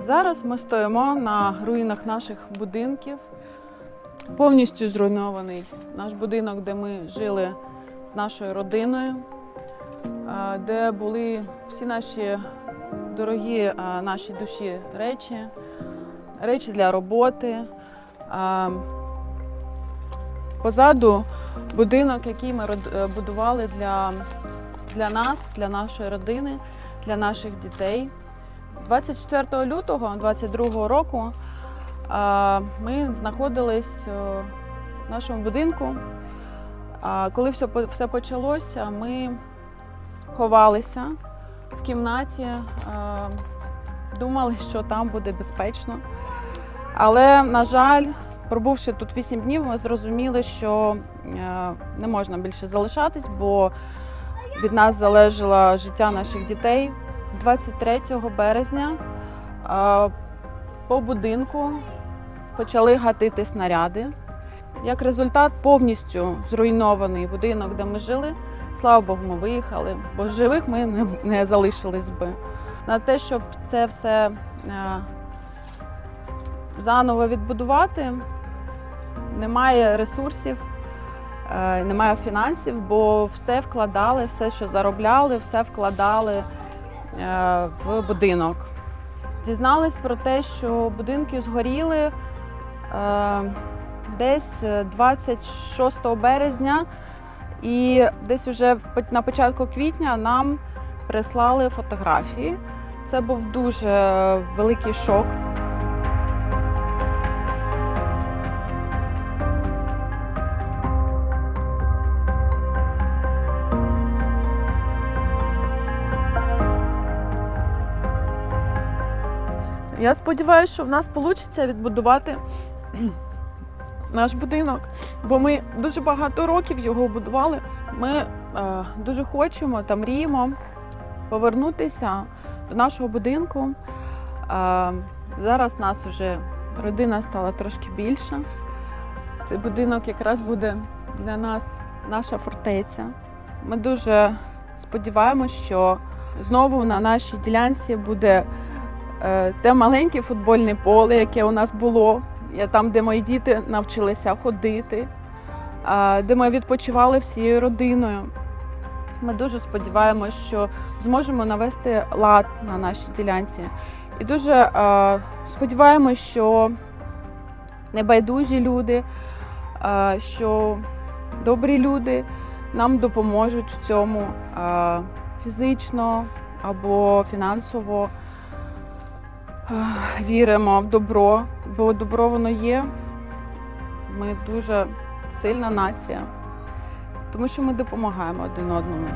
Зараз ми стоїмо на руїнах наших будинків. Повністю зруйнований наш будинок, де ми жили з нашою родиною, де були всі наші дорогі наші душі речі, речі для роботи. Позаду будинок, який ми е, будували для, для нас, для нашої родини, для наших дітей. 24 лютого 22 року ми знаходились е, в нашому будинку. Коли все, все почалося, ми ховалися в кімнаті, е, думали, що там буде безпечно. Але, на жаль, пробувши тут 8 днів, ми зрозуміли, що е, не можна більше залишатись, бо від нас залежало життя наших дітей. 23 березня по будинку почали гатити снаряди. Як результат, повністю зруйнований будинок, де ми жили. Слава Богу, ми виїхали, бо живих ми не, не залишились би. На те, щоб це все е, заново відбудувати, немає ресурсів, е, немає фінансів, бо все вкладали, все, що заробляли, все вкладали в будинок. Дізнались про те, що будинки згоріли е, десь 26 березня, і десь уже на початку квітня нам прислали фотографії. Це був дуже великий шок. Я сподіваюся, що в нас вийде відбудувати наш будинок, бо ми дуже багато років його будували. Ми е, дуже хочемо та мріємо повернутися до нашого будинку. Е, зараз нас вже родина стала трошки більша. Цей будинок якраз буде для нас наша фортеця. Ми дуже сподіваємося, що знову на нашій ділянці буде те маленьке футбольне поле, яке у нас було, там, де мої діти навчилися ходити, де ми відпочивали всією родиною. Ми дуже сподіваємося, що зможемо навести лад на нашій ділянці. І дуже е, сподіваємось, що небайдужі люди, е, що добрі люди нам допоможуть в цьому е, фізично або фінансово. Віримо в добро, бо добро воно є. Ми дуже сильна нація, тому що ми допомагаємо один одному.